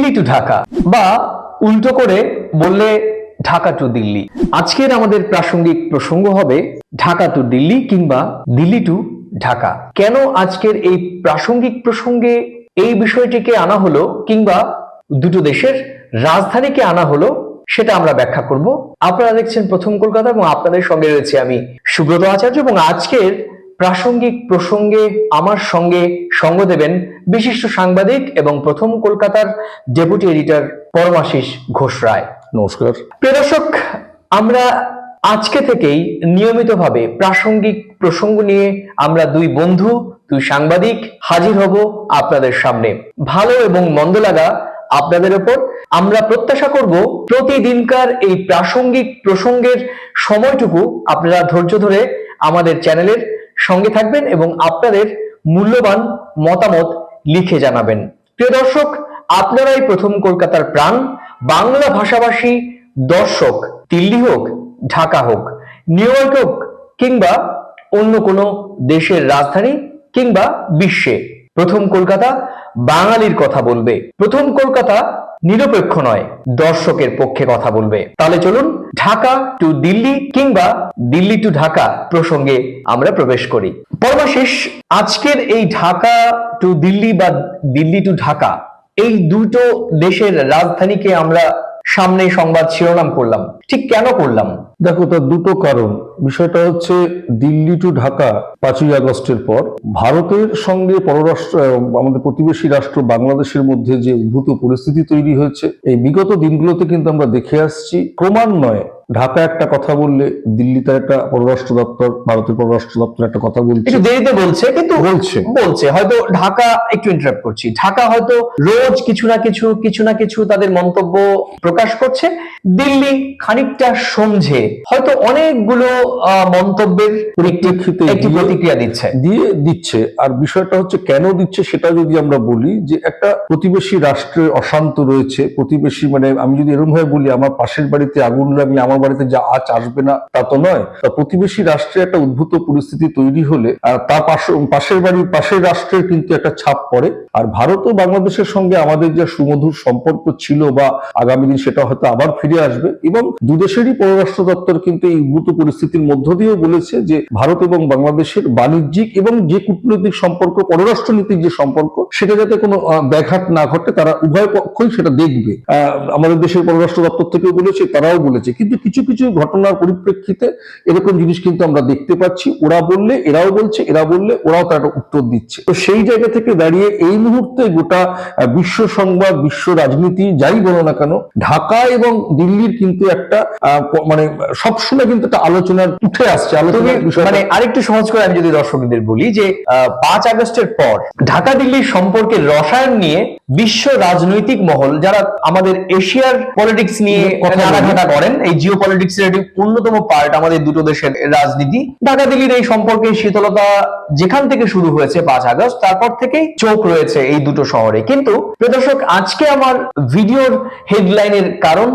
Delhi two Dhaka বা উল্টো করে বললে ঢাকা টু দিল্লি। আজকের আমাদের প্রাসঙ্গিক প্রসঙ্গ হবে ঢাকা টু দিল্লি কিংবা দিল্লি টু ঢাকা। কেন আজকের এই প্রাসঙ্গিক প্রসঙ্গে এই বিষয়টিকে আনা হলো কিংবা দুটো দেশের রাজধানীকে আনা হলো সেটা আমরা ব্যাখ্যা করব। আপনারা দেখছেন প্রথম কলকাতা এবং আপনাদের সঙ্গে রয়েছে আমি সুব্রত আচার্য এবং আজকের প্রাসঙ্গিক প্রসঙ্গে আমার সঙ্গে সঙ্গ দেবেন বিশিষ্ট সাংবাদিক এবং প্রথম কলকাতার ডেপুটি এডিটর পরমাশিস ঘোষ রায়। নমস্কার। প্রিয় দর্শক আমরা আজকে থেকেই নিয়মিতভাবে প্রাসঙ্গিক প্রসঙ্গ নিয়ে আমরা দুই বন্ধু দুই সাংবাদিক হাজির হব আপনাদের সামনে। ভালো এবং মন্দ লাগা আপনাদের ওপর আমরা প্রত্যাশা করব প্রতিদিনকার এই প্রাসঙ্গিক প্রসঙ্গের সময়টুকু আপনারা ধৈর্য ধরে আমাদের চ্যানেলের সঙ্গে থাকবেন এবং আপনাদের মূল্যবান মতামত লিখে জানাবেন। প্রিয় দর্শক, আপনারাই প্রথম কলকাতার প্রাণ। বাংলা ভাষাভাষী দর্শক, দিল্লি হোক, ঢাকা হোক, নিউ ইয়র্ক হোক, কিংবা অন্য কোনো দেশের রাজধানী কিংবা বিশ্বে প্রথম কলকাতা বাঙালির কথা বলবে। প্রথম কলকাতা নিরপেক্ষ নয়, দর্শকের পক্ষে কথা বলবে। তাহলে চলুন, ঢাকা টু দিল্লি কিংবা দিল্লি টু ঢাকা প্রসঙ্গে আমরা প্রবেশ করি। পরমাশেষ আজকের এই ঢাকা টু দিল্লি বা দিল্লি টু ঢাকা, এই দুটো দেশের রাজধানীকে আমরা সামনে সংবাদ শিরোনাম করলাম। ঠিক কেন করলাম? দেখো তার দুটো কারণ। বিষয়টা হচ্ছে দিল্লি টু ঢাকা পাঁচই আগস্টের পর ভারতের সঙ্গে পররাষ্ট্র আমাদের প্রতিবেশী রাষ্ট্র বাংলাদেশের মধ্যে যে উদ্ভূত পরিস্থিতি তৈরি হয়েছে এই বিগত দিনগুলোতে কিন্তু আমরা দেখে আসছি ক্রমান্বয়ে ঢাকা একটা কথা বললে দিল্লি তার একটা পররাষ্ট্র দপ্তর ভারতের পররাষ্ট্র দপ্তর একটা কথা বলছে। একটু দেরিতে বলছে কিন্তু বলছে। বলছে হয়তো ঢাকা একটু ইন্টারাপ্ট করছি। ঢাকা হয়তো রোজ কিছু না কিছু কিছু না কিছু তাদের মন্তব্য প্রকাশ করছে। দিল্লি খানিকটা সমঝে হয়তো অনেকগুলো মন্তব্যের পরিপ্রেক্ষিতে একটি প্রতিক্রিয়া দিচ্ছে। দিয়ে দিচ্ছে। আর বিষয়টা হচ্ছে কেন দিচ্ছে সেটা যদি আমরা বলি যে একটা প্রতিবেশী রাষ্ট্রে অশান্ত রয়েছে প্রতিবেশী মানে আমি যদি এরকম ভাবে বলি আমার পাশের বাড়িতে আগুন লাগলে আমার বাড়িতে যা আঁচ আসবে না তা তো নয়। তা প্রতিবেশী রাষ্ট্রে একটা উদ্ভূত পরিস্থিতি তৈরি হলে আর তার পাশের বাড়ির পাশের রাষ্ট্রের কিন্তু একটা ছাপ পড়ে। আর ভারত ও বাংলাদেশের সঙ্গে আমাদের যে সুমধুর সম্পর্ক ছিল বা আগামী দিন সেটা হয়তো আবার ফিরে আসবে এবং দুদেশেরই পররাষ্ট্র দপ্তর কিন্তু এই উদ্ভূত পরিস্থিতির মধ্য দিয়েও বলেছে যে ভারত এবং বাংলাদেশের বাণিজ্যিক এবং যে কূটনৈতিক সম্পর্ক, পররাষ্ট্রনীতির যে সম্পর্ক, সেটা যাতে কোনো ব্যাঘাত না ঘটে, তারা উভয় পক্ষই সেটা দেখবে। আমাদের দেশের পররাষ্ট্র দপ্তর থেকেও বলেছে, তারাও বলেছে। কিন্তু কিছু কিছু ঘটনার পরিপ্রেক্ষিতে এরকম জিনিস কিন্তু আমরা দেখতে পাচ্ছি। ওরা বললে, এরাও বলছে, এরা বললে, ওরাও তার উত্তর দিচ্ছে। তো সেই জায়গা থেকে দাঁড়িয়ে এই মুহূর্তে গোটা বিশ্ব সংবাদ, বিশ্ব রাজনীতি, যাই বলো না কেন, ঢাকা এবং দিল্লির কিন্তু একটা মানে সবসময় কিন্তু একটা আলোচনার উঠে আসছে। মানে আরেকটু সহজ করে আমি যদি দর্শকদের বলি যে পাঁচ আগস্টের পর ঢাকা দিল্লির সম্পর্কের রসায়ন নিয়ে বিশ্ব রাজনৈতিক মহল যারা আমাদের এশিয়ার পলিটিক্স নিয়ে কথা করেন এই জিও পলিটিক্স এর অন্যতম পার্ট আমাদের দুটো দেশের রাজনীতি। ঢাকা দিল্লির এই সম্পর্কের শীতলতা যেখান থেকে শুরু হয়েছে পাঁচ আগস্ট তারপর থেকেই চোখ রয়েছে এই দুটো শহরে। কিন্তু প্রদর্শক আজকে আমার ভিডিওর হেডলাইনের কারণ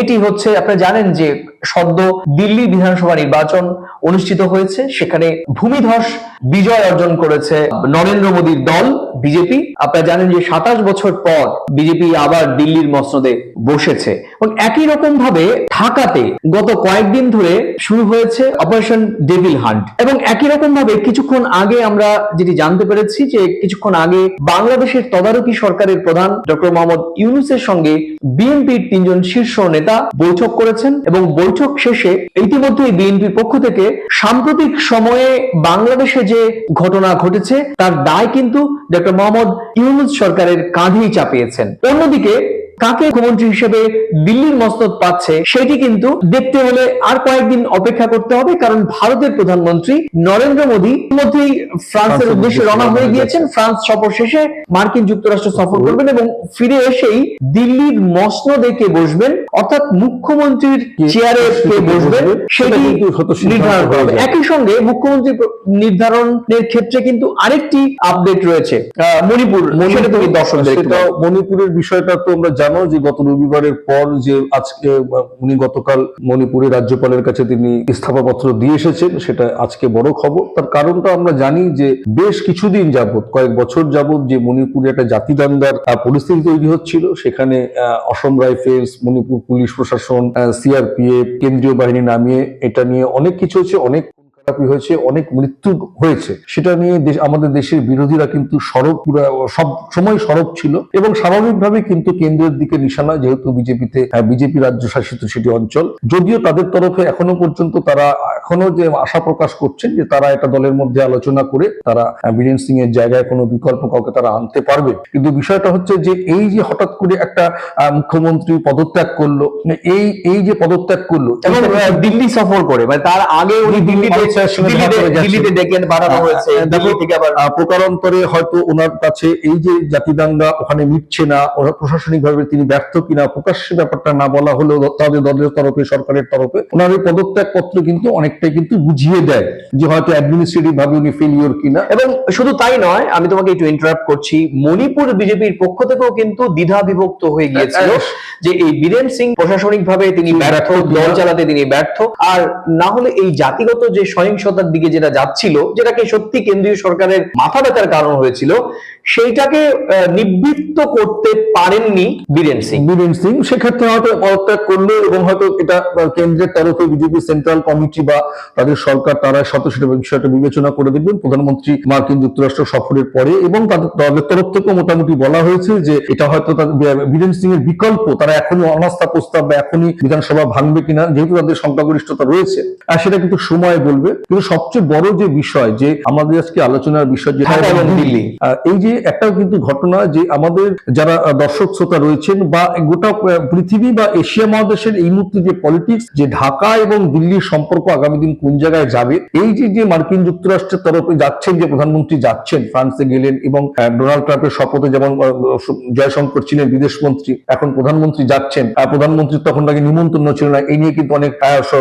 এটি হচ্ছে আপনি জানেন যে সদ্য দিল্লি বিধানসভা নির্বাচন অনুষ্ঠিত হয়েছে। সেখানে ভূমিধস বিজয় অর্জন করেছে নরেন্দ্র মোদীর দল, বিজেপি। আপনারা জানেন যে সাতাশ বছর পর বিজেপি আবার দিল্লির মসনদে বসেছে। এবং একই রকম ভাবে ঢাকাতে গত কয়েকদিন ধরে শুরু হয়েছে অপারেশন ডেভিল হান্ট। এবং একই রকম ভাবে কিছুক্ষণ আগে আমরা যেটি জানতে পেরেছি যে কিছুক্ষণ আগে বাংলাদেশের তদারকি সরকারের প্রধান ডক্টর মোহাম্মদ ইউনুসের সঙ্গে বিএনপির তিনজন শীর্ষ নেতা বৈঠক করেছেন এবং বৈঠক শেষে ইতিমধ্যে বিএনপির পক্ষ থেকে সাম্প্রতিক সময়ে বাংলাদেশে যে ঘটনা ঘটেছে, তার দায় কিন্তু ডক্টর মোহাম্মদ ইউনুস সরকারের কাঁধেই চাপিয়েছেন। অন্যদিকে কাকে মুখ্যমন্ত্রী হিসেবে দিল্লির মস্তদ পাচ্ছে সেটি কিন্তু দেখতে হলে আর কয়েকদিন অপেক্ষা করতে হবে কারণ ভারতের প্রধানমন্ত্রী নরেন্দ্র মোদী ইতিমধ্যেই ফ্রান্সের উদ্দেশ্যে রওনা হয়ে গিয়েছেন। ফ্রান্স সফর শেষে মার্কিন যুক্তরাষ্ট্র সফর করবেন এবং ফিরে এসেই দিল্লির মসনদে কে বসবেন অর্থাৎ মুখ্যমন্ত্রীর চেয়ারে কে বসবেন সেটা নির্ধারণ করবে একই সঙ্গে মুখ্যমন্ত্রী নির্ধারণের ক্ষেত্রে কিন্তু আরেকটি আপডেট রয়েছে মণিপুর মণিপুরের বিষয়টা তো আমরা জানি যে গত রবিবারের পর যে আজকে উনি গতকাল মণিপুরের রাজ্যপালের কাছে তিনি ইস্তফাপত্র দিয়ে এসেছেন সেটা আজকে বড় খবর। তার কারণটা আমরা জানি যে বেশ কিছুদিন যাবত কয়েক বছর যাবত যে মণিপুরে একটা জাতিদাঙ্গার আহ, পরিস্থিতি তৈরি হচ্ছিল সেখানে অসম রাইফেলস মণিপুর পুলিশ প্রশাসন সিআরপিএফ কেন্দ্রীয় বাহিনী নামিয়ে এটা নিয়ে অনেক কিছু হচ্ছে অনেক হয়েছে অনেক মৃত্যু হয়েছে। সেটা নিয়ে দেশ- আমাদের দেশের বিরোধীরা কিন্তু পুরা সব সময় সরব ছিল এবং স্বাভাবিকভাবে কিন্তু কেন্দ্রের দিকে নিশানা যেহেতু বিজেপিতে বিজেপি রাজ্য শাসিত সেটি অঞ্চল। যদিও তাদের তরফে এখনও পর্যন্ত তারা এখনও যে আশা প্রকাশ করছেন যে তারা এটা দলের মধ্যে আলোচনা করে তারা আহ, বীরেন সিং এর জায়গায় কোনো বিকল্প কাউকে তারা আনতে পারবে। কিন্তু বিষয়টা হচ্ছে যে এই যে হঠাৎ করে একটা মুখ্যমন্ত্রী পদত্যাগ করল এই এই যে পদত্যাগ করল এবং দিল্লি সফর করে মানে তার আগে উনি দিল্লিতে মানুষের সঙ্গে দিল্লিতে করে যাচ্ছেন। দিল্লিতে ডেকে পাঠানো হয়েছে দিল্লি থেকে আবার প্রকারান্তরে হয়তো ওনার কাছে এই যে জাতিদাঙ্গা ওখানে মিটছে না ওরা তিনি ব্যর্থ কিনা প্রকাশ্যে ব্যাপারটা না বলা হলেও তাদের দলের তরফে সরকারের তরফে ওনার এই পদত্যাগ পত্র কিন্তু অনেকটাই কিন্তু বুঝিয়ে দেয় যে হয়তো অ্যাডমিনিস্ট্রেটিভ ভাবে উনি ফেলিওর কিনা। এবং শুধু তাই নয় আমি তোমাকে একটু ইন্টারাপ্ট করছি মণিপুর বিজেপির পক্ষ থেকেও কিন্তু দ্বিধা বিভক্ত হয়ে গিয়েছিল যে এই বীরেন সিং প্রশাসনিক ভাবে তিনি ব্যর্থ দল চালাতে তিনি ব্যর্থ আর না হলে এই জাতিগত যে সহিংসতার দিকে যেটা যাচ্ছিল, যেটাকে সত্যি কেন্দ্রীয় সরকারের মাথা ব্যথার কারণ হয়েছিল, সেইটাকে নিবৃত্ত করতে পারেননি বীরেন সিং। বীরেন সিং সেক্ষেত্রে হয়তো পদত্যাগ করল এবং হয়তো এটা কেন্দ্রের তরফে বিজেপি সেন্ট্রাল কমিটি বা তাদের সরকার তারা সাথে সেটা বিষয়টা বিবেচনা করে দেখবেন। প্রধানমন্ত্রী মার্কিন যুক্তরাষ্ট্র সফরের পরে এবং তাদের তরফ থেকেও মোটামুটি বলা হয়েছে যে এটা হয়তো বীরেন সিং এর বিকল্প, তারা এখনই অনাস্থা প্রস্তাব বা এখনই বিধানসভা ভাঙবে কিনা, যেহেতু তাদের সংখ্যাগরিষ্ঠতা রয়েছে। আর সেটা কিন্তু সময় বলবে। কিন্তু সবচেয়ে বড় যে বিষয় যে আমাদের আজকে আলোচনার বিষয় যেটা দিল্লি। এই যে একটা কিন্তু ঘটনা যে আমাদের যারা দর্শক শ্রোতা রয়েছেন বা গোটা পৃথিবী বা এশিয়া মহাদেশের এই মুহূর্তে যে পলিটিক্স যে ঢাকা এবং দিল্লির সম্পর্ক আগামী দিন কোন জায়গায় যাবে এই যে যে মার্কিন যুক্তরাষ্ট্রের তরফে যাচ্ছেন যে প্রধানমন্ত্রী যাচ্ছেন ফ্রান্সে গেলেন এবং ডোনাল্ড ট্রাম্পের শপথে যেমন জয়শঙ্কর ছিলেন বিদেশ মন্ত্রী এখন প্রধানমন্ত্রী যাচ্ছেন আহ, প্রধানমন্ত্রীর তখন নাকি নিমন্ত্রণ ছিল না এই নিয়ে কিন্তু অনেক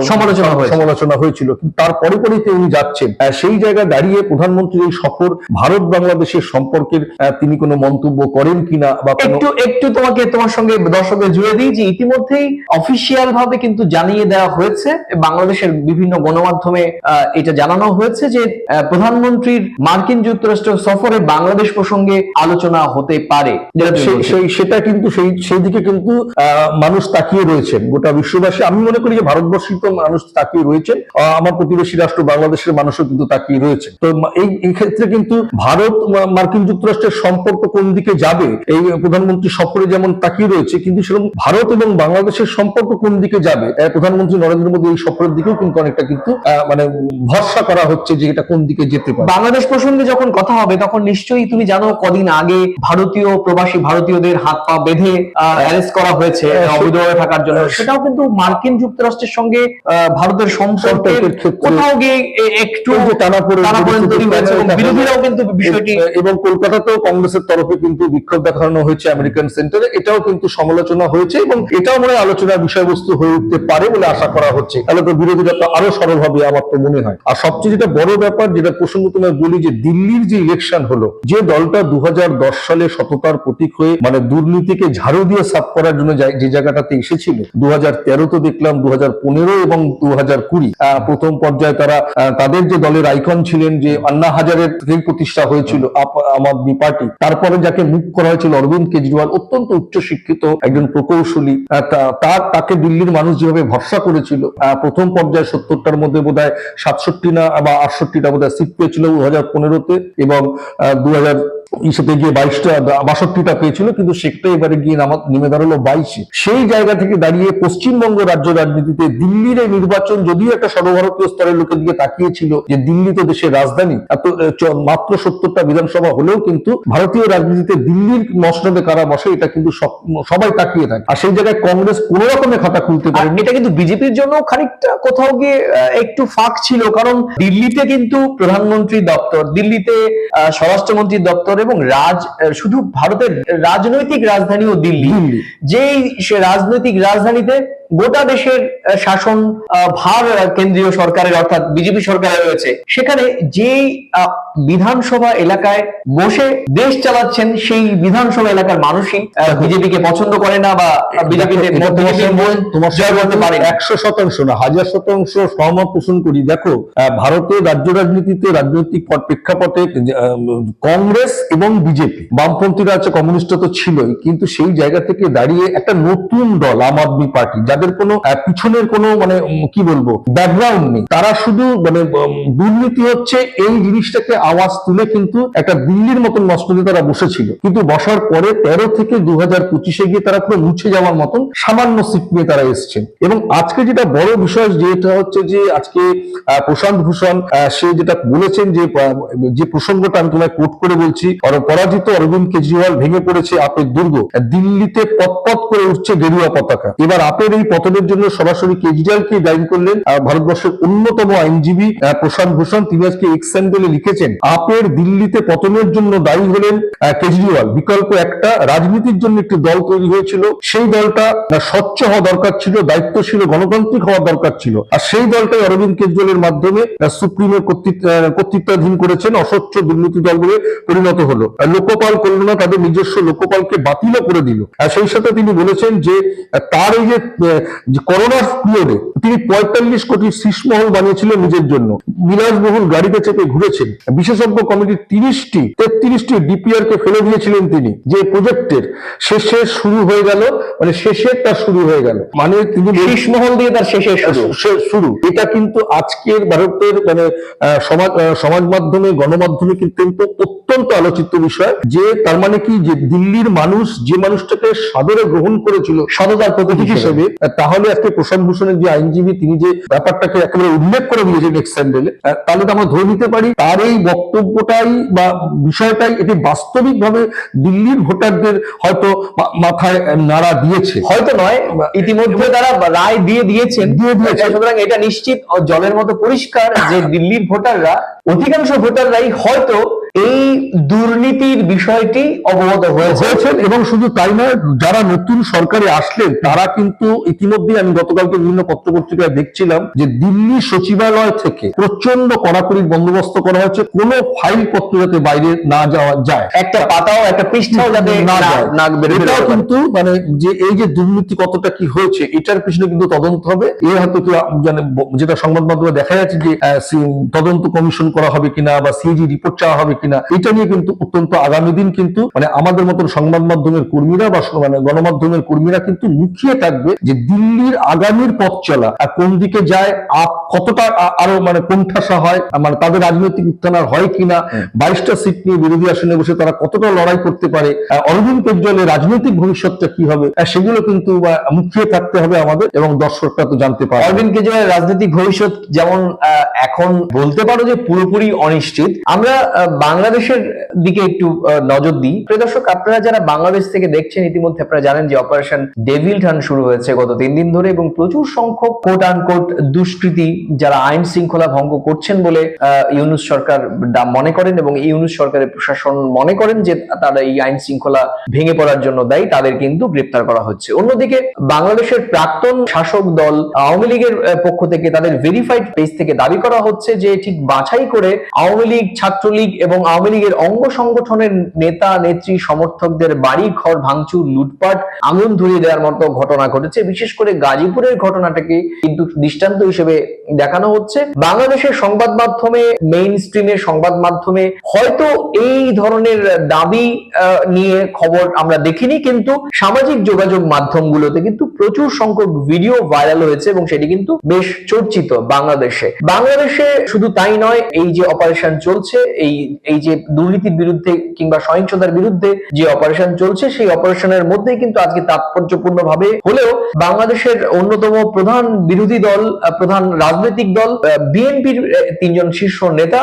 সমালোচনা সমালোচনা হয়েছিল। কিন্তু তার উনি যাচ্ছেন। সেই জায়গায় দাঁড়িয়ে প্রধানমন্ত্রীর এই সফর ভারত বাংলাদেশের সম্পর্কের তিনি কোনো মন্তব্য করেন কিনা বা একটু একটু তোমাকে তোমার সঙ্গে দর্শকদের জুড়ে দিই যে ইতিমধ্যেই অফিসিয়াল ভাবে কিন্তু জানিয়ে দেওয়া হয়েছে বাংলাদেশের বিভিন্ন গণমাধ্যমে এটা জানানো হয়েছে যে প্রধানমন্ত্রীর মার্কিন যুক্তরাষ্ট্র সফরে বাংলাদেশ প্রসঙ্গে আলোচনা হতে পারে। সেই- সেটা কিন্তু সেই সেই দিকে কিন্তু আহ, মানুষ তাকিয়ে রয়েছেন। গোটা বিশ্ববাসী আমি মনে করি যে ভারতবর্ষের তো মানুষ তাকিয়ে রয়েছেন। আমার প্রতিবেশী রাষ্ট্র বাংলাদেশের মানুষও কিন্তু তাকিয়ে রয়েছে। তো এই ক্ষেত্রে কিন্তু ভারত মার্কিন যুক্তরাষ্ট্রের সম্পর্ক কোন দিকে যাবে এই প্রধানমন্ত্রী সফরে যেমন তাকিয়ে রয়েছে কিন্তু সেরকম ভারত এবং বাংলাদেশের সম্পর্ক কোন দিকে যাবে প্রধানমন্ত্রী নরেন্দ্র মোদী এই সফরের দিকেও কিন্তু অনেকটা কিন্তু মানে ভরসা করা হচ্ছে যে এটা কোন দিকে যেতে পারে। বাংলাদেশ প্রসঙ্গে যখন কথা হবে তখন নিশ্চয়ই তুমি জানো কদিন আগে ভারতীয় প্রবাসী ভারতীয়দের হাত পা বেঁধে অ্যারেস্ট করা হয়েছে হ্যাঁ, অবৈধভাবে থাকার জন্য। সেটাও কিন্তু মার্কিন যুক্তরাষ্ট্রের সঙ্গে ভারতের সম্পর্কের কোথাও গিয়ে একটু। বিরোধীরাও কিন্তু বিষয়টি এবং কলকাতাতেও কংগ্রেসের তরফে কিন্তু বিক্ষোভ দেখানো হয়েছে আমেরিকান সেন্টারে। এটাও কিন্তু সমালোচনা হয়েছে এবং এটাও মনে আলোচনার বিষয়বস্তু হয়ে উঠতে পারে বলে আশা করা হচ্ছে। তাহলে তো বিরোধীরা তো আরও হবে আমার তো মনে হয়। আর সবচেয়ে যেটা বড় ব্যাপার যেটা প্রসঙ্গ তোমায় বলি যে দিল্লির যে ইলেকশন হলো যে দলটা দু হাজার দশ সালে সততার প্রতীক হয়ে মানে দুর্নীতিকে ঝাড়ু দিয়ে সাফ করার জন্য যে জায়গাটাতে এসেছিল দু হাজার তেরোতে দেখলাম দু হাজার পনেরো এবং দু হাজার কুড়ি প্রথম পর্যায়ে তারা আহ, তাদের যে দলের আইকন ছিলেন যে আন্না হাজারের প্রতিষ্ঠা হয়েছিল আম আদমি পার্টি তারপরে যাকে মুখ করা হয়েছিল অরবিন্দ কেজরিওয়াল অত্যন্ত উচ্চ শিক্ষিত একজন প্রকৌশলী তার তাকে দিল্লির মানুষ যেভাবে ভরসা করেছিল প্রথম পর্যায়ে সত্তরটার মধ্যে বোধ হয় সাতষট্টি না বা আটষট্টিটা বোধ হয় সিট পেয়েছিল দু হাজার পনেরোতে এবং দু হাজার ইসেতে গিয়ে বাইশটা বাষট্টিটা পেয়েছিল কিন্তু সেটা এবারে গিয়ে নেমে দাঁড়াল বাইশে। সেই জায়গা থেকে দাঁড়িয়ে পশ্চিমবঙ্গ রাজ্য রাজনীতিতে দিল্লির এই নির্বাচন যদিও একটা সর্বভারতীয় স্তরের লোকের দিকে তাকিয়েছিল যে দিল্লি তো দেশের রাজধানী এত মাত্র সত্তরটা বিধানসভা হলেও কিন্তু ভারতীয় রাজনীতিতে দিল্লির মসনদে কারা বসে এটা কিন্তু সবাই তাকিয়ে থাকে। আর সেই জায়গায় কংগ্রেস কোন রকমে খাতা খুলতে পারে এটা কিন্তু বিজেপির জন্য খানিকটা কোথাও গিয়ে একটু ফাঁক ছিল কারণ দিল্লিতে কিন্তু প্রধানমন্ত্রী দপ্তর দিল্লিতে স্বরাষ্ট্রমন্ত্রীর দপ্তর এবং রাজ শুধু ভারতের রাজনৈতিক রাজধানী ও দিল্লি। যেই সে রাজনৈতিক রাজধানীতে গোটা দেশের শাসন ভার কেন্দ্রীয় সরকারের অর্থাৎ বিজেপি সরকারের রয়েছে সেখানে যেই বিধানসভা এলাকায় বসে দেশ চালাচ্ছেন সেই বিধানসভা এলাকার মানুষই বিজেপিকে পছন্দ করে না বা বিজেপিতে না। একশো শতাংশ না হাজার শতাংশ সহমত পোষণ করি দেখো আহ, ভারতের রাজ্য রাজনীতিতে রাজনৈতিক পট- প্রেক্ষাপটে কংগ্রেস এবং বিজেপি বামপন্থীরা আছে কমিউনিস্টরা তো ছিলই কিন্তু সেই জায়গা থেকে দাঁড়িয়ে একটা নতুন দল আম আদমি পার্টি যাদের কোনো পিছনের কোনো মানে কি বলব ব্যাকগ্রাউন্ড নেই। তারা শুধু মানে দুর্নীতি হচ্ছে এই জিনিসটাকে আওয়াজ তুলে কিন্তু একটা দিল্লির মতন মসনদে তারা বসেছিল। কিন্তু বসার পরে তেরো থেকে দু হাজার পঁচিশে গিয়ে তারা পুরো মুছে যাওয়ার মতন সামান্য সিট নিয়ে তারা এসছেন। এবং আজকে যেটা বড় বিষয় যেটা হচ্ছে যে আজকে প্রশান্ত ভূষণ সে যেটা বলেছেন যে যে প্রসঙ্গটা আমি তোমায় কোট করে বলছি পরাজিত অরবিন্দ কেজরিওয়াল ভেঙে পড়েছে আপের দুর্গ। দিল্লিতে পথ করে উঠছে গেরুয়া পতাকা। এবার আপের এই পতনের জন্য সরাসরি কেজরিওয়ালকে দায়ী করলেন ভারতবর্ষের অন্যতম আইনজীবী প্রশান্ত ভূষণ। তিনি আজকে এক্স লিখেছেন, আপের দিল্লিতে পতনের জন্য দায়ী হলেন কেজরিওয়াল। বিকল্প একটা, রাজনীতির জন্য একটি দল তৈরি হয়েছিল। সেই দলটা স্বচ্ছ হওয়া দরকার ছিল, দায়িত্বশীল গণতান্ত্রিক হওয়া দরকার ছিল। আর সেই দলটাই অরবিন্দ কেজরিওয়ালের মাধ্যমে সুপ্রিমের কর্তৃত্ব কর্তৃত্বাধীন করেছেন, অস্বচ্ছ দুর্নীতি দল বলে পরিণত হলো। লোকপাল করল না তাদের নিজস্ব লোকপালকে বাতিলও করে দিল। সেই সাথে তিনি বলেছেন যে তার এই যে করোনার পিরিয়ডে তিনি পঁয়তাল্লিশ কোটি শীষমহল বানিয়েছিলেন নিজের জন্য। বিলাসবহুল গাড়িতে চেপে ঘুরেছেন। বিশেষজ্ঞ কমিটির তিরিশটি তেত্রিশটি ডিপিআর কে ফেলে দিয়েছিলেন তিনি। যে প্রজেক্টের শেষে শুরু হয়ে গেল মানে শেষের তার শুরু হয়ে গেল। মানে তিনি শীষমহল দিয়ে তার শেষের শুরু। শুরু। এটা কিন্তু আজকের ভারতের মানে সমাজ সমাজ মাধ্যমে গণমাধ্যমে কিন্তু অত্যন্ত আলোচিত বিষয়। যে তার মানে কি? যে দিল্লির মানুষ যে মানুষটাকে সাদরে গ্রহণ করেছিল সততার প্রতীক হিসেবে তাহলে আজকে প্রশান্ত ভূষণের যে আইনজীবী তিনি যে ব্যাপারটাকে একেবারে উল্লেখ করে দিয়েছেন এক্স স্যান্ডেলে তাহলে তো আমরা ধরে নিতে পারি তার এই বক্তব্যটাই বা বিষয়টাই এটি বাস্তবিকভাবে দিল্লির ভোটারদের হয়তো মাথায় নাড়া দিয়েছে হয়তো নয় ইতিমধ্যে তারা রায় দিয়ে দিয়েছেন দিয়ে দিয়েছে। সুতরাং এটা নিশ্চিত জলের মতো পরিষ্কার যে দিল্লির ভোটাররা অধিকাংশ ভোটাররাই হয়তো এই দুর্নীতির বিষয়টি অবগত হয়েছে। হয়েছেন এবং শুধু তাই নয় যারা নতুন সরকারে আসলেন তারা কিন্তু ইতিমধ্যে আমি গতকালকে বিভিন্ন পত্রপত্রিকায় দেখছিলাম যে দিল্লি সচিবালয় থেকে প্রচণ্ড কড়াকড়ির বন্দোবস্ত করা হয়েছে কোনো ফাইল পত্র যাতে বাইরে না যাওয়া যায়। একটা পাতাও একটা পৃষ্ঠাও যাতে না যায় না এটাও কিন্তু মানে যে এই যে দুর্নীতি কতটা কি হয়েছে এটার পিছনে কিন্তু তদন্ত হবে। এ হয়তো কি মানে যেটা সংবাদ মাধ্যমে দেখা যাচ্ছে যে তদন্ত কমিশন করা হবে কিনা বা সিজি রিপোর্ট চাওয়া হবে কিনা এটা নিয়ে কিন্তু অত্যন্ত আগামী দিন কিন্তু মানে আমাদের মতন সংবাদ মাধ্যমের কর্মীরা বা মানে গণমাধ্যমের কর্মীরা কিন্তু মুখিয়ে থাকবে যে দিল্লির আগামীর পথ চলা আর কোন দিকে যায় আ- কতটা আরও মানে কোণঠাসা হয় মানে তাদের রাজনৈতিক উত্থান আর হয় কিনা বাইশটা সিট নিয়ে বিরোধী আসনে বসে তারা কতটা লড়াই করতে পারে অরবিন্দ কেজরিওয়ালের রাজনৈতিক ভবিষ্যৎটা কি হবে সেগুলো কিন্তু মুখিয়ে থাকতে হবে আমাদের এবং দর্শকরা তো জানতে পারে অরবিন্দ কেজরিওয়ালের রাজনৈতিক ভবিষ্যৎ যেমন এখন বলতে পারো যে পুরোপুরি অনিশ্চিত আমরা বাংলাদেশের দিকে একটু নজর দিই। প্রিয় দর্শক, আপনারা যারা বাংলাদেশ থেকে দেখছেন, ইতিমধ্যে আপনারা জানেন যে অপারেশন ডেভিল টার্ন শুরু হয়েছে গত তিন দিন ধরে এবং প্রচুর সংখ্যক কোট আনকোট দুষ্কৃতী যারা আইন শৃঙ্খলা ভঙ্গ করছেন বলে ইউনুস সরকার মনে করেন এবং ইউনুস সরকারের প্রশাসন মনে করেন যে তারা এই আইন শৃঙ্খলা ভেঙে পড়ার জন্য দায়ী, তাদের কিন্তু গ্রেপ্তার করা হচ্ছে। অন্যদিকে বাংলাদেশের প্রাক্তন শাসক দল আওয়ামী লীগের পক্ষ থেকে তাদের ভেরিফাইড পেজ থেকে দাবি করা হচ্ছে যে ঠিক বাছাই করে আওয়ামী লীগ, ছাত্রলীগ এবং আওয়ামী লীগের অঙ্গ সংগঠনের নেতা, নেত্রী, সমর্থকদের বাড়ি, ঘর, ভাঙচুর, লুটপাট আঙুন ধরিয়ে দেওয়ার মতো ঘটনা ঘটেছে। বিশেষ করে গাজীপুরের ঘটনাটাকে কিন্তু দৃষ্টান্ত হিসেবে দেখানো হচ্ছে। বাংলাদেশের সংবাদ মাধ্যমে মেইন স্ট্রিমের সংবাদ মাধ্যমে হয়তো এই ধরনের দাবি নিয়ে খবর আমরা দেখিনি, কিন্তু সামাজিক যোগাযোগ মাধ্যমগুলোতে কিন্তু প্রচুর সংখ্যক ভিডিও ভাইরাল হয়েছে এবং সেটি কিন্তু বেশ চর্চিত বাংলাদেশে। বাংলাদেশে শুধু তাই নয়, এই যে অপারেশন চলছে, এই এই যে দুর্নীতির বিরুদ্ধে কিংবা সহিংসতার বিরুদ্ধে যে অপারেশন চলছে, সেই অপারেশনের মধ্যেই কিন্তু আজকে তাৎপর্যপূর্ণ ভাবে হলেও বাংলাদেশের অন্যতম প্রধান বিরোধী দল প্রধান রাজনৈতিক দল বিএনপির তিনজন শীর্ষ নেতা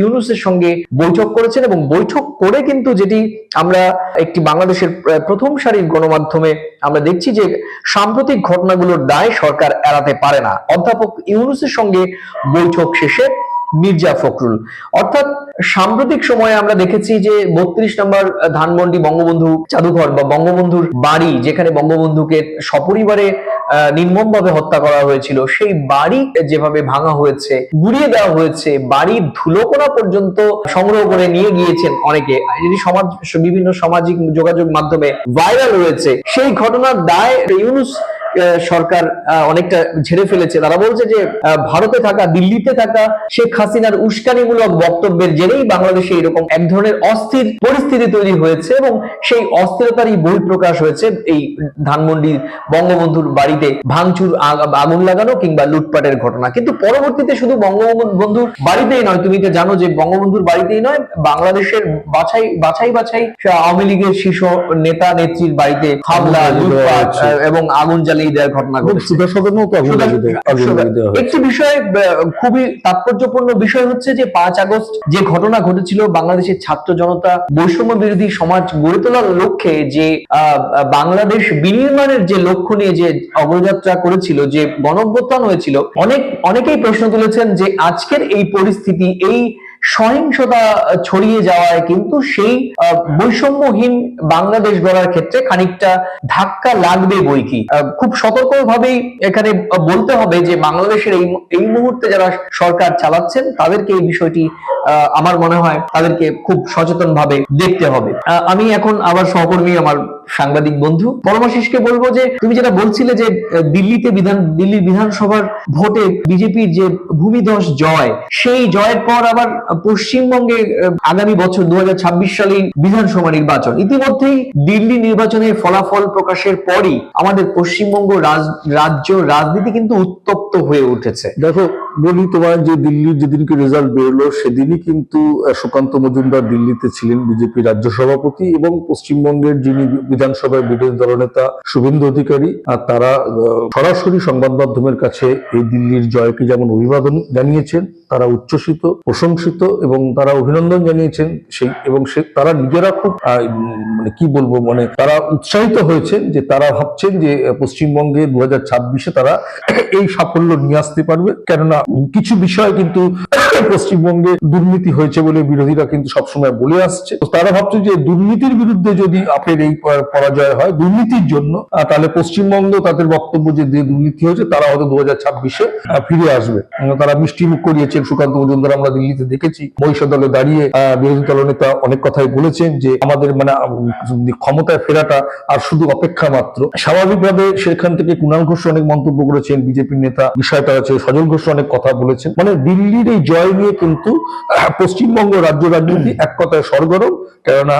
ইউনুসের সঙ্গে বৈঠক করেছেন এবং বৈঠক করে কিন্তু যেটি আমরা একটি বাংলাদেশের প্রথম সারির গণমাধ্যমে আমরা দেখছি যে সাম্প্রতিক ঘটনাগুলোর দায় সরকার এড়াতে পারে না। অধ্যাপক ইউনুসের সঙ্গে বৈঠক শেষে মির্জা ফখরুল। অর্থাৎ সাম্প্রতিক সময়ে আমরা দেখেছি যে বত্রিশ নম্বর ধানমন্ডি বঙ্গবন্ধু জাদুঘর বা বঙ্গবন্ধুর বাড়ি, যেখানে বঙ্গবন্ধুকে সপরিবারে নির্মম ভাবে হত্যা করা হয়েছিল, সেই বাড়ি যেভাবে ভাঙা হয়েছে, গুড়িয়ে দেওয়া হয়েছে, বাড়ির ধুলোকোনা পর্যন্ত সংগ্রহ করে নিয়ে গিয়েছেন অনেকে। যদি সমাজ, বিভিন্ন সামাজিক যোগাযোগ মাধ্যমে ভাইরাল হয়েছে, সেই ঘটনার দায় ইউনুস সরকার অনেকটা ঝেড়ে ফেলেছে। তারা বলছে যে ভারতে থাকা দিল্লিতে থাকা শেখ হাসিনার উস্কানিমূলক বক্তব্যের জেরেই বাংলাদেশে এরকম এক ধরনের অস্থির পরিস্থিতি তৈরি হয়েছে এবং সেই অস্থিরতারই বহিঃপ্রকাশ হয়েছে এই ধানমন্ডির বঙ্গবন্ধুর বাড়িতে ভাঙচুর আগুন লাগানো কিংবা লুটপাটের ঘটনা। কিন্তু পরবর্তীতে শুধু বঙ্গবন্ধুর বাড়িতেই নয় তুমি এটা জানো যে বঙ্গবন্ধুর বাড়িতেই নয় বাংলাদেশের বাছাই বাছাই বাছাই আওয়ামী লীগের শীর্ষ নেতা নেত্রীর বাড়িতে হামলা লুটপাট এবং আগুন জ্বালিয়ে দেওয়ার ঘটনা একটি বিষয় খুবই তাৎপর্যপূর্ণ বিষয় হচ্ছে যে পাঁচ আগস্ট যে ঘটনা ঘটেছিল বাংলাদেশের ছাত্র জনতা বৈষম্য বিরোধী সমাজ গড়ে তোলার লক্ষ্যে যে আহ, বাংলাদেশ বিনির্মাণের যে লক্ষ্য নিয়ে যে অগ্রযাত্রা করেছিল যে গণঅভ্যুত্থান হয়েছিল অনেক অনেকেই প্রশ্ন তুলেছেন যে আজকের এই পরিস্থিতি এই সহিংসতা ছড়িয়ে যাওয়ায় কিন্তু সেই বৈষম্যহীন বাংলাদেশ গড়ার ক্ষেত্রে খানিকটা ধাক্কা লাগবে বই কি? খুব সতর্কভাবেই এখানে বলতে হবে যে বাংলাদেশের এই এই মুহূর্তে যারা সরকার চালাচ্ছেন, তাদেরকে এই বিষয়টি আমার মনে হয় তাদেরকে খুব সচেতন ভাবে দেখতে হবে। আমি এখন আবার সহকর্মী আমার সাংবাদিক বন্ধু পরমাশিসকে বলব যে, তুমি যেটা বলছিলে যে দিল্লিতে বিধান, দিল্লির বিধানসভার ভোটে বিজেপির যে ভূমিধস জয়, সেই জয়ের পর আবার পশ্চিমবঙ্গে আগামী বছর দু সালে বিধানসভা নির্বাচন। ইতিমধ্যেই দিল্লি নির্বাচনের ফলাফল প্রকাশের পরই আমাদের পশ্চিমবঙ্গ রাজ- রাজ্য রাজনীতি কিন্তু উত্তপ্ত হয়ে উঠেছে। দেখো বলি তোমার যে দিল্লির যেদিনকে রেজাল্ট বেরোলো, সেদিনই কিন্তু সুকান্ত মজুমদার দিল্লিতে ছিলেন বিজেপি রাজ্য সভাপতি এবং পশ্চিমবঙ্গের যিনি বিধানসভায় বিরোধী দলনেতা শুভেন্দু অধিকারী, আর তারা সরাসরি সংবাদ মাধ্যমের কাছে এই দিল্লির জয়কে যেমন অভিবাদন জানিয়েছেন, তারা উচ্ছ্বসিত, প্রশংসিত এবং তারা অভিনন্দন জানিয়েছেন সেই, এবং সে, তারা নিজেরা খুব মানে কি বলব মানে তারা উৎসাহিত হয়েছেন যে তারা ভাবছেন যে পশ্চিমবঙ্গে দু হাজার ছাব্বিশে তারা এই সাফল্য নিয়ে আসতে পারবে। কেননা কিছু বিষয় কিন্তু পশ্চিমবঙ্গে দুর্নীতি হয়েছে বলে বিরোধীরা কিন্তু সবসময় বলে আসছে। তারা ভাবছে যে দুর্নীতির বিরুদ্ধে যদি আপের এই পরাজয় হয় দুর্নীতির জন্য তাহলে পশ্চিমবঙ্গ তাদের বক্তব্য যে দুর্নীতি হয়েছে, তারা হয়তো দু হাজার ছাব্বিশে ফিরে আসবে। তারা মিষ্টি মুখ করিয়েছেন সুকান্ত মজুমদার, আমরা দিল্লিতে দেখেছি। মহিষা দলে দাঁড়িয়ে বিরোধী দলনেতা অনেক কথাই বলেছেন যে আমাদের মানে ক্ষমতায় ফেরাটা আর শুধু অপেক্ষা মাত্র। স্বাভাবিকভাবে সেখান থেকে কুণাল ঘোষ অনেক মন্তব্য করেছেন, বিজেপির নেতা বিষয়টা আছে, সজল ঘোষ অনেক কথা বলেছেন। মানে দিল্লির এই জয় নিয়ে কিন্তু পশ্চিমবঙ্গ রাজ্য রাজনীতি এক কথায় সরগরম। কেননা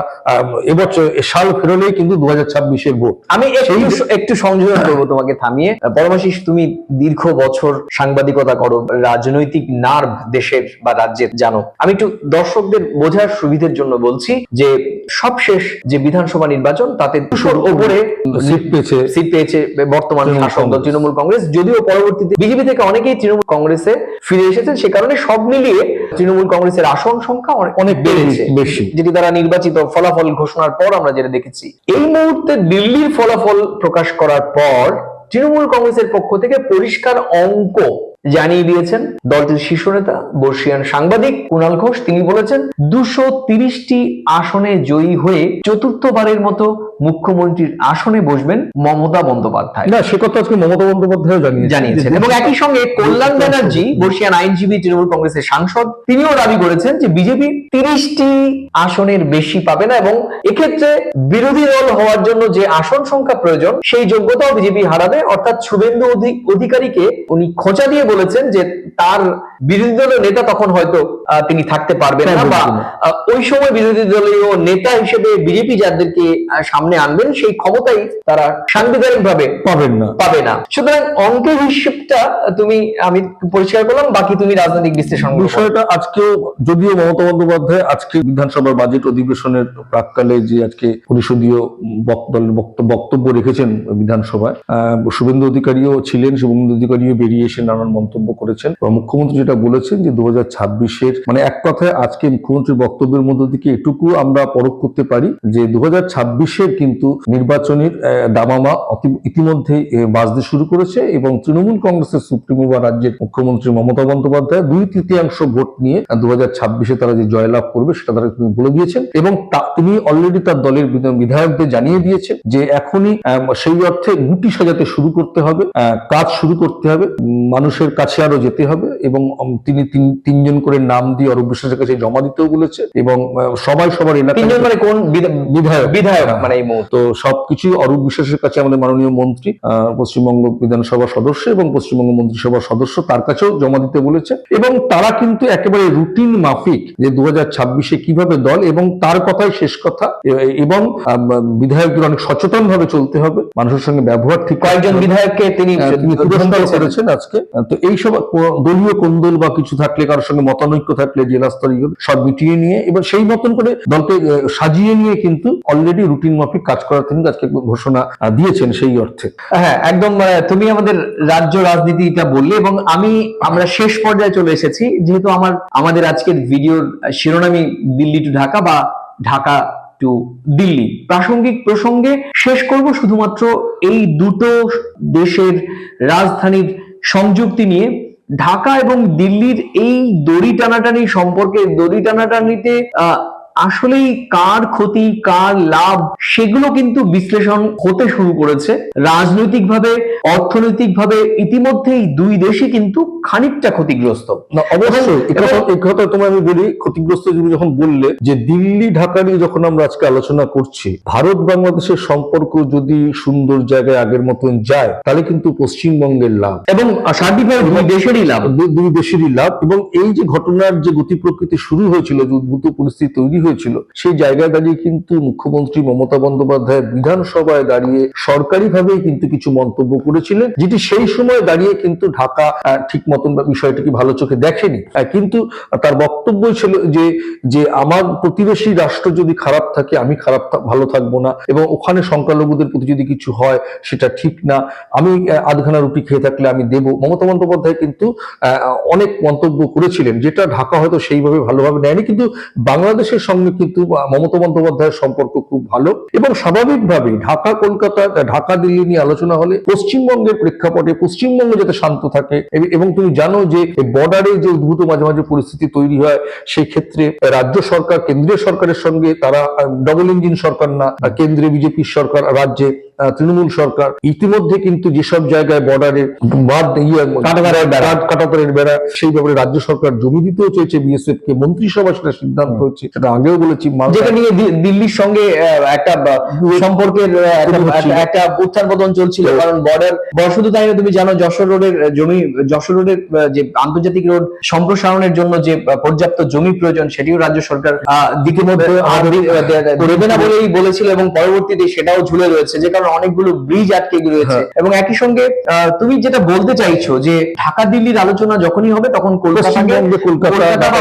এবছর সাল ফেরলেই কিন্তু দু হাজার ছাব্বিশের ভোট। আমি একটু একটু সংযোজন করব তোমাকে থামিয়ে। পরমাশিস তুমি দীর্ঘ বছর সাংবাদিকতা করো রাজনৈতিক নার্ভ দেশের বা রাজ্যের জানো। আমি একটু দর্শকদের বোঝার সুবিধের জন্য বলছি যে সবশেষ যে বিধানসভা নির্বাচন তাতে দুশোর ওপরে সিট পেয়েছে সিট পেয়েছে বর্তমান শাসক দল তৃণমূল কংগ্রেস। যদিও পরবর্তীতে বিজেপি থেকে অনেকেই তৃণমূল কংগ্রেসে ফিরে এসেছেন সে কারণে সব মিলিয়ে তৃণমূল কংগ্রেসের আসন সংখ্যা অনেক- বেড়েছে। বেশি। যেটি দ্বারা নির্বাচিত ফলাফল ঘোষণার পর আমরা যেটা দেখেছি এই মুহূর্তে দিল্লির ফলাফল প্রকাশ করার পর তৃণমূল কংগ্রেসের পক্ষ থেকে পরিষ্কার অঙ্ক জানিয়ে দিয়েছেন দলটির শীর্ষ নেতা বর্ষিয়ান সাংবাদিক কুণাল ঘোষ। তিনি বলেছেন দুশো তিরিশটি আসনে জয়ী হয়ে চতুর্থবারের মতো মুখ্যমন্ত্রীর আসনে বসবেন মমতা বন্দ্যোপাধ্যায়। না সে কথা আজকে মমতা বন্দ্যোপাধ্যায় জানিয়েছেন। জানিয়েছেন। এবং একই সঙ্গে কল্যাণ ব্যানার্জি বর্ষিয়ান আইনজীবী তৃণমূল কংগ্রেসের সাংসদ তিনিও দাবি করেছেন যে বিজেপি তিরিশটি আসনের বেশি পাবে না এবং এক্ষেত্রে বিরোধী দল হওয়ার জন্য যে আসন সংখ্যা প্রয়োজন সেই যোগ্যতাও বিজেপি হারাবে। অর্থাৎ শুভেন্দু অধি- অধিকারীকে উনি খোঁচা দিয়ে বলেছেন যে তার বিরোধী দলের নেতা তখন হয়তো তিনি থাকতে পারবেন না হ্যাঁ, বা ওই সময় বিরোধী দলীয় নেতা হিসেবে বিজেপি যাদেরকে সামনে আনবেন সেই ক্ষমতাই তারা সাংবিধানিক ভাবে পাবেন না। পাবে না। সুতরাং অঙ্কের হিসেবটা তুমি আমি পরিষ্কার করলাম বাকি তুমি রাজনৈতিক বিশ্লেষণ বিষয়টা আজকেও যদিও মমতা বন্দ্যোপাধ্যায় আজকে বিধানসভার বাজেট অধিবেশনের প্রাককালে যে আজকে পরিষদীয় বক্তব্য রেখেছেন বিধানসভায় আহ, শুভেন্দু অধিকারীও ছিলেন শুভেন্দু অধিকারীও বেরিয়ে এসে নানান মন্তব্য করেছেন। মুখ্যমন্ত্রী যেটা যেটা বলেছেন যে দু হাজার ছাব্বিশের মানে এক কথায় আজকে মুখ্যমন্ত্রীর বক্তব্যের মধ্য থেকে এটুকু আমরা পরখ করতে পারি যে দু হাজার ছাব্বিশের কিন্তু নির্বাচনের দামামা আহ, বাজতে শুরু করেছে এবং তৃণমূল কংগ্রেসের সুপ্রিমো বা রাজ্যের মুখ্যমন্ত্রী মমতা বন্দ্যোপাধ্যায় দুই তৃতীয়াংশ ভোট নিয়ে দু হাজার ছাব্বিশে তারা যে জয়লাভ করবে সেটা তারা তিনি বলে দিয়েছেন এবং তিনি অলরেডি তার দলের বিধায়কদের জানিয়ে দিয়েছেন যে এখনই সেই অর্থে গুটি সাজাতে শুরু করতে হবে কাজ শুরু করতে হবে মানুষের কাছে আরও যেতে হবে এবং তিনি তিনজন করে নাম দিয়ে অরূপ বিশ্বাসের কাছে জমা দিতেও বলেছে এবং সবাই সবার এলাকায় তিনজন মানে কোন বিধায়ক। বিধায়ক। হ্যাঁ। মানে এই তো সবকিছু অরূপ বিশ্বাসের কাছে আমাদের মাননীয় মন্ত্রী পশ্চিমবঙ্গ বিধানসভা সদস্য এবং পশ্চিমবঙ্গ মন্ত্রিসভার সদস্য তার কাছেও জমা দিতে বলেছে। এবং তারা কিন্তু একেবারে রুটিন মাফিক যে দু হাজার ছাব্বিশে কীভাবে দল এবং তার কথাই শেষ কথা। এবং বিধায়কদের অনেক সচেতন ভাবে চলতে হবে। মানুষের সঙ্গে ব্যবহার ঠিক কয়েকজন বিধায়ককে তিনি পুরস্কার করেছেন। আজকে। তো এই সব কো- দলীয় বা কিছু থাকলে, কারোর সঙ্গে মতানৈক্য থাকলে, জেলা স্তরে ইয়ে সব মিটিয়ে নিয়ে, এবার সেই মতন করে দলকে সাজিয়ে নিয়ে কিন্তু অলরেডি রুটিন মাফিক কাজ করার তিনি আজকে ঘোষণা দিয়েছেন সেই অর্থে। হ্যাঁ একদম তুমি আমাদের রাজ্য রাজনীতিটা বললে এবং আমি, আমরা শেষ পর্যায়ে চলে এসেছি। যেহেতু আমার, আমাদের আজকের ভিডিওর শিরোনামই দিল্লি টু ঢাকা বা ঢাকা টু দিল্লি। প্রাসঙ্গিক প্রসঙ্গে শেষ করব শুধুমাত্র এই দুটো দেশের রাজধানীর সংযুক্তি নিয়ে। ঢাকা এবং দিল্লির এই দড়ি টানাটানি সম্পর্কে দড়ি টানাটানিতে আসলেই কার ক্ষতি কার লাভ সেগুলো কিন্তু বিশ্লেষণ হতে শুরু করেছে। রাজনৈতিকভাবে অর্থনৈতিকভাবে ইতিমধ্যেই দুই দেশই কিন্তু খানিকটা ক্ষতিগ্রস্ত। অবশ্যই। কথা তোমায় আমি বলি ক্ষতিগ্রস্ত তুমি যখন বললে যে দিল্লি ঢাকা নিয়ে যখন আমরা আজকে আলোচনা করছি ভারত বাংলাদেশের সম্পর্ক যদি সুন্দর জায়গায় আগের মতন যায় তাহলে কিন্তু পশ্চিমবঙ্গের লাভ। এবং সার্বিকভাবে দুই দেশেরই লাভ। দুই দেশেরই লাভ। এবং এই যে ঘটনার যে গতি প্রকৃতি শুরু হয়েছিল যে উদ্ভূত পরিস্থিতি তৈরি হয়েছিল। সেই জায়গায় দাঁড়িয়ে কিন্তু মুখ্যমন্ত্রী মমতা বন্দ্যোপাধ্যায় বিধানসভায় দাঁড়িয়ে সরকারিভাবেই কিন্তু কিছু মন্তব্য করেছিলেন, যেটি সেই সময় দাঁড়িয়ে কিন্তু ঢাকা ঠিক মতন বিষয়টিকে ভালো চোখে দেখেনি। কিন্তু তার বক্তব্য ছিল যে যে আমার প্রতিবেশী রাষ্ট্র যদি খারাপ থাকে, আমি খারাপ ভালো থাকব না, এবং ওখানে সংখ্যালঘুদের প্রতি যদি কিছু হয়, সেটা ঠিক না, আমি আধখানা রুটি খেয়ে থাকলে আমি দেব। মমতা বন্দ্যোপাধ্যায় কিন্তু অনেক মন্তব্য করেছিলেন, যেটা ঢাকা হয়তো সেইভাবে ভালোভাবে নেয়নি, কিন্তু বাংলাদেশের সঙ্গে কিন্তু মমতা বন্দ্যোপাধ্যায়ের সম্পর্ক খুব ভালো এবং স্বাভাবিকভাবে ঢাকা কলকাতা ঢাকা দিল্লি নিয়ে আলোচনা হলে পশ্চিমবঙ্গের প্রেক্ষাপটে পশ্চিমবঙ্গ যাতে শান্ত থাকে এবং তুমি জানো যে বর্ডারে যে উদ্ভূত মাঝে মাঝে পরিস্থিতি তৈরি হয় সেই ক্ষেত্রে রাজ্য সরকার কেন্দ্রীয় সরকারের সঙ্গে তারা ডবল ইঞ্জিন সরকার না কেন্দ্রে বিজেপির সরকার রাজ্যে তৃণমূল সরকার ইতিমধ্যে কিন্তু যেসব জায়গায় বর্ডারে বাদ ইয়ে বেড়া। কাট- বেড়া সেই ব্যাপারে রাজ্য সরকার জমি দিতেও চেয়েছে বিএসএফ কে মন্ত্রিসভা সেটা সিদ্ধান্ত হচ্ছে সেটা আগেও বলেছি যেটা নিয়ে দিল্লির সঙ্গে একটা সম্পর্কের একটা- উত্থান পতন চলছিল কারণ বর্ডার শুধু তাই না তুমি জানো যশোর রোডের জমি যশোর রোডের যে আন্তর্জাতিক রোড সম্প্রসারণের জন্য যে পর্যাপ্ত জমি প্রয়োজন সেটিও রাজ্য সরকার আহ, ইতিমধ্যে আহ, দি- আহ, দে- দে- দেবে না বলেই বলেছিল এবং পরবর্তীতে সেটাও ঝুলে রয়েছে যে কারণে অনেকগুলো ব্রিজ আটকে রয়েছে। হ্যাঁ। এবং একই সঙ্গে তুমি যেটা বলতে চাইছো যে ঢাকা দিল্লির আলোচনা যখনই হবে তখন কলকাতা কলকাতা বা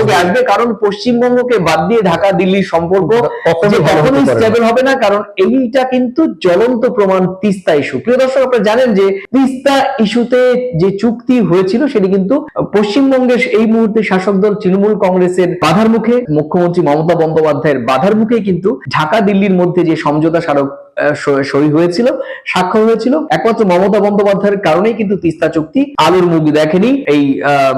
আসবে। আসবে কারণ পশ্চিমবঙ্গকে বাদ দিয়ে ঢাকা দিল্লির সম্পর্ক কখনোই। স্টেবল হবে না কারণ এইটা কিন্তু জ্বলন্ত প্রমাণ তিস্তা ইস্যু প্রিয় দর্শক আপনারা জানেন যে তিস্তা ইস্যুতে যে চুক্তি হয়েছিল সেটি কিন্তু পশ্চিমবঙ্গের এই মুহূর্তে শাসক দল তৃণমূল কংগ্রেসের বাধার মুখে মুখ্যমন্ত্রী মমতা বন্দ্যোপাধ্যায়ের বাধার মুখে কিন্তু ঢাকা দিল্লির মধ্যে যে সমঝোতা স্মারক সই হয়েছিল, স্বাক্ষর হয়েছিল। একমাত্র মমতা বন্দ্যোপাধ্যায়ের কারণেই কিন্তু তিস্তা চুক্তি আলুর মুখ দেখেনি এই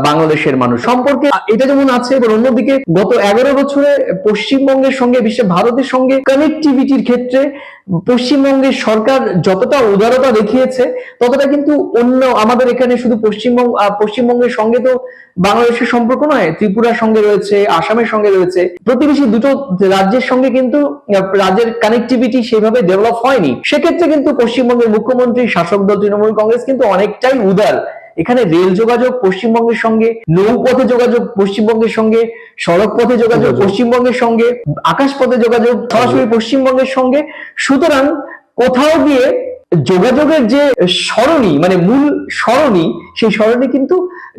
বাংলাদেশের মানুষ। সম্পর্কে এটা যেমন আছে, এবার অন্যদিকে গত এগারো বছরে পশ্চিমবঙ্গের সঙ্গে বিশ্বে ভারতের সঙ্গে কানেক্টিভিটির ক্ষেত্রে পশ্চিমবঙ্গের সরকার যতটা উদারতা দেখিয়েছে, ততটা কিন্তু অন্য আমাদের এখানে শুধু পশ্চিমবঙ্গ পশ্চিমবঙ্গের সঙ্গে তো বাংলাদেশের সম্পর্ক নয়, ত্রিপুরার সঙ্গে রয়েছে, আসামের সঙ্গে রয়েছে। প্রতিবেশী দুটো রাজ্যের সঙ্গে কিন্তু রাজ্যের কানেক্টিভিটি সেভাবে ডেভেলপ হয়নি। সেক্ষেত্রে কিন্তু পশ্চিমবঙ্গের মুখ্যমন্ত্রী, শাসক দল, তৃণমূল কংগ্রেস কিন্তু অনেকটাই উদার। এখানে রেল যোগাযোগ পশ্চিমবঙ্গের সঙ্গে নৌপথে যোগাযোগ পশ্চিমবঙ্গের সঙ্গে সড়ক পথে যোগাযোগ। পশ্চিমবঙ্গের সঙ্গে আকাশ পথে যোগাযোগ সরাসরি পশ্চিমবঙ্গের সঙ্গে। সুতরাং কোথাও গিয়ে যোগাযোগের যে সরণি মানে মূল সরণি সেই সরণি কিন্তু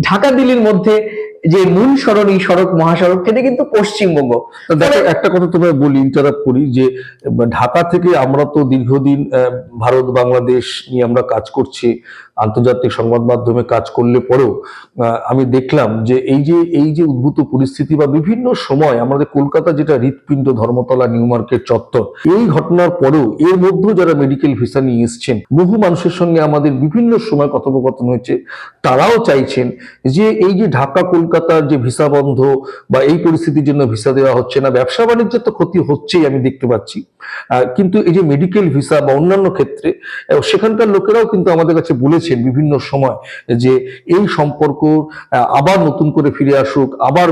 ঢাকা দিল্লির মধ্যে যে মূল সরণি সড়ক মহাসড়ক সেটা কিন্তু পশ্চিমবঙ্গ। দেখো একটা কথা তোমায় বলি ইন্টারাপ্ট করি যে ঢাকা থেকে আমরা তো দীর্ঘদিন ভারত বাংলাদেশ নিয়ে আমরা কাজ করছি। আন্তর্জাতিক সংবাদ মাধ্যমে কাজ করলে পরেও আমি দেখলাম যে এই যে এই যে উদ্ভূত পরিস্থিতি বা বিভিন্ন সময় আমাদের কলকাতা যেটা হৃৎপিণ্ড ধর্মতলা, নিউ মার্কেট, চত্বর, এই ঘটনার পরেও এর মধ্যেও যারা মেডিকেল ভিসা নিয়ে এসছেন, বহু মানুষের সঙ্গে আমাদের বিভিন্ন সময় কথোপকথন হয়েছে। তারাও চাইছেন যে এই যে ঢাকা, কলকাতার যে ভিসা বন্ধ বা এই পরিস্থিতির জন্য ভিসা দেওয়া হচ্ছে না, ব্যবসা বাণিজ্যের তো ক্ষতি হচ্ছেই আমি দেখতে পাচ্ছি। কিন্তু এই যে মেডিকেল ভিসা বা অন্যান্য ক্ষেত্রে, সেখানকার লোকেরাও কিন্তু আমাদের কাছে বলেছেন বিভিন্ন সময় যে এই সম্পর্ক আবার নতুন করে ফিরে আসুক, আবার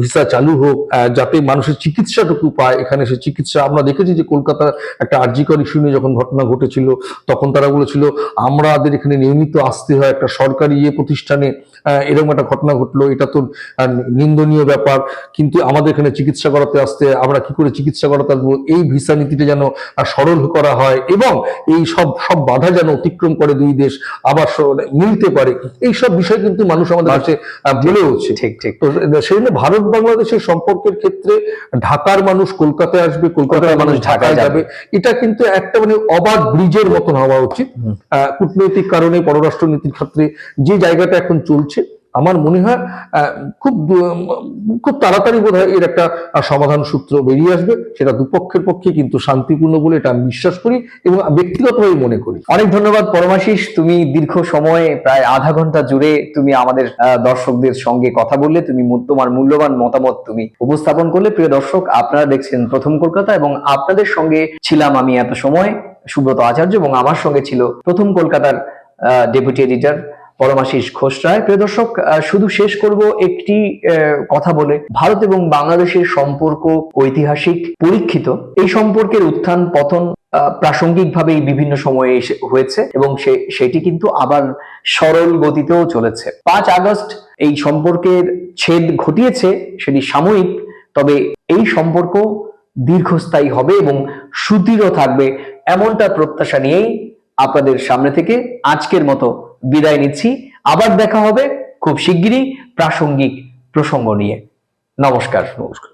ভিসা চালু হোক যাতে মানুষের চিকিৎসাটুকু পায়। এখানে সে চিকিৎসা, আমরা দেখেছি যে কলকাতার একটা আর্জিকর ইস্যু নিয়ে যখন ঘটনা ঘটেছিল, তখন তারা বলেছিল আমাদের এখানে নিয়মিত আসতে হয় একটা সরকারি ইয়ে প্রতিষ্ঠানে। এরকম একটা ঘটনা ঘটলো এটা তো নিন্দনীয় ব্যাপার। কিন্তু আমাদের এখানে চিকিৎসা করাতে আসতে আমরা কি করে চিকিৎসা করাতে আসব? এই ভিসা নীতিটা যেন সরল করা হয় এবং এই সব সব বাধা যেন অতিক্রম করে দুই দেশ আবার মিলতে পারে। এই সব বিষয় কিন্তু মানুষ আমাদের কাছে বলে হচ্ছে ঠিক ঠিক। তো সেই জন্য ভারত বাংলাদেশের সম্পর্কের ক্ষেত্রে ঢাকার মানুষ কলকাতায় আসবে কলকাতার মানুষ ঢাকায় যাবে। এটা কিন্তু একটা মানে অবাধ ব্রিজের মতন হওয়া উচিত। আহ, কূটনৈতিক কারণে পররাষ্ট্র নীতির ক্ষেত্রে যে জায়গাটা এখন চলছে আমার মনে হয় খুব খুব তাড়াতাড়ি বোধ এর একটা সমাধান সূত্র বেরিয়ে আসবে। সেটা দুপক্ষের পক্ষে কিন্তু শান্তিপূর্ণ বলে এটা আমি বিশ্বাস করি এবং ব্যক্তিগতভাবে মনে করি। অনেক ধন্যবাদ, পরমাশিস। তুমি দীর্ঘ সময়, প্রায় আধা ঘণ্টা জুড়ে তুমি আমাদের দর্শকদের সঙ্গে কথা বললে, তুমি তোমার মূল্যবান মতামত তুমি উপস্থাপন করলে। প্রিয় দর্শক, আপনারা দেখছেন প্রথম কলকাতা এবং আপনাদের সঙ্গে ছিলাম আমি এত সময়, সুব্রত আচার্য এবং আমার সঙ্গে ছিল প্রথম কলকাতার ডেপুটি এডিটর পরমাশিস রায় প্রিয় দর্শক শুধু শেষ করব একটি কথা বলে। ভারত এবং বাংলাদেশের সম্পর্ক ঐতিহাসিক, পরীক্ষিত। এই সম্পর্কের উত্থান, পতন প্রাসঙ্গিকভাবেই বিভিন্ন সময়ে এসে হয়েছে এবং সেটি কিন্তু আবার সরল গতিতেও চলেছে। পাঁচ আগস্ট এই সম্পর্কের ছেদ ঘটিয়েছে, সেটি সাময়িক, তবে এই সম্পর্ক দীর্ঘস্থায়ী হবে এবং সুদৃঢ় থাকবে এমনটা প্রত্যাশা নিয়েই আপনাদের সামনে থেকে আজকের মতো বিদায় নিচ্ছি। আবার দেখা হবে খুব শিগগিরই প্রাসঙ্গিক প্রসঙ্গ নিয়ে। নমস্কার। নমস্কার।